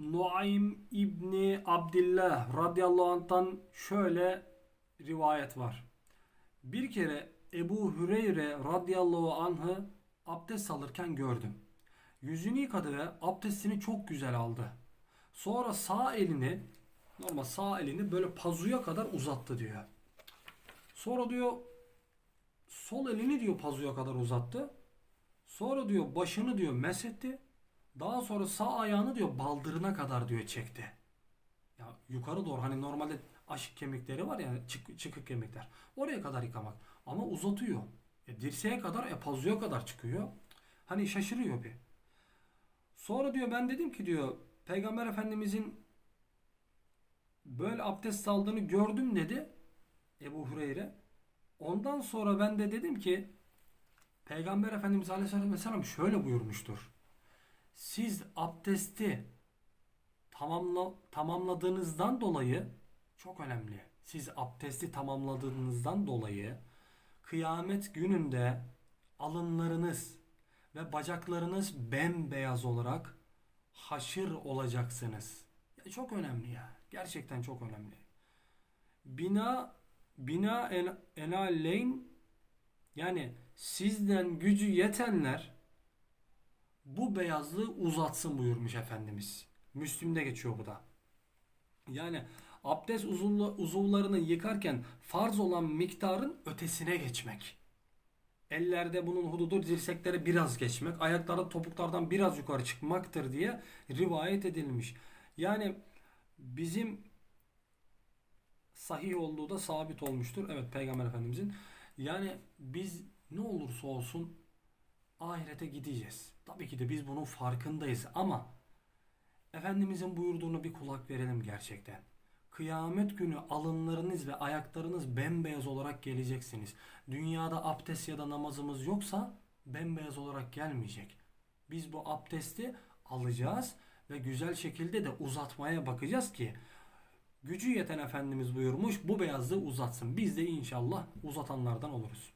Nuaym İbni Abdillah radıyallahu anh'tan şöyle rivayet var. Bir kere Ebu Hüreyre radıyallahu anh'ı abdest alırken gördüm. Yüzünü yıkadı ve abdestini çok güzel aldı. Sonra sağ elini normal sağ elini böyle pazuya kadar uzattı diyor. Sonra diyor sol elini diyor pazuya kadar uzattı. Sonra diyor başını diyor mesetti. Daha sonra sağ ayağını diyor baldırına kadar diyor çekti. Ya yukarı doğru hani normalde aşık kemikleri var ya çık, çıkık kemikler. Oraya kadar yıkamak. Ama uzatıyor. E, dirseğe kadar e, pazuya kadar çıkıyor. Hani şaşırıyor bir. Sonra diyor ben dedim ki diyor Peygamber Efendimizin böyle abdest aldığını gördüm dedi Ebu Hureyre. Ondan sonra ben de dedim ki Peygamber Efendimiz Aleyhisselatü Vesselam şöyle buyurmuştur. Siz abdesti tamamla, tamamladığınızdan dolayı çok önemli. Siz abdesti tamamladığınızdan dolayı kıyamet gününde alınlarınız ve bacaklarınız bembeyaz olarak haşır olacaksınız. Ya çok önemli ya. Gerçekten çok önemli. Bina bina en, enaleyn yani sizden gücü yetenler bu beyazlığı uzatsın buyurmuş Efendimiz. Müslim'de geçiyor bu da. Yani abdest uzuvla- uzuvlarını yıkarken farz olan miktarın ötesine geçmek. Ellerde bunun hududu dirseklere biraz geçmek, ayaklarda topuklardan biraz yukarı çıkmaktır diye rivayet edilmiş. Yani bizim sahih olduğu da sabit olmuştur. Evet Peygamber Efendimizin. Yani biz ne olursa olsun ahirete gideceğiz. Tabii ki de biz bunun farkındayız ama Efendimizin buyurduğunu bir kulak verelim gerçekten. Kıyamet günü alınlarınız ve ayaklarınız bembeyaz olarak geleceksiniz. Dünyada abdest ya da namazımız yoksa bembeyaz olarak gelmeyecek. Biz bu abdesti alacağız ve güzel şekilde de uzatmaya bakacağız ki gücü yeten Efendimiz buyurmuş bu beyazlığı uzatsın. Biz de inşallah uzatanlardan oluruz.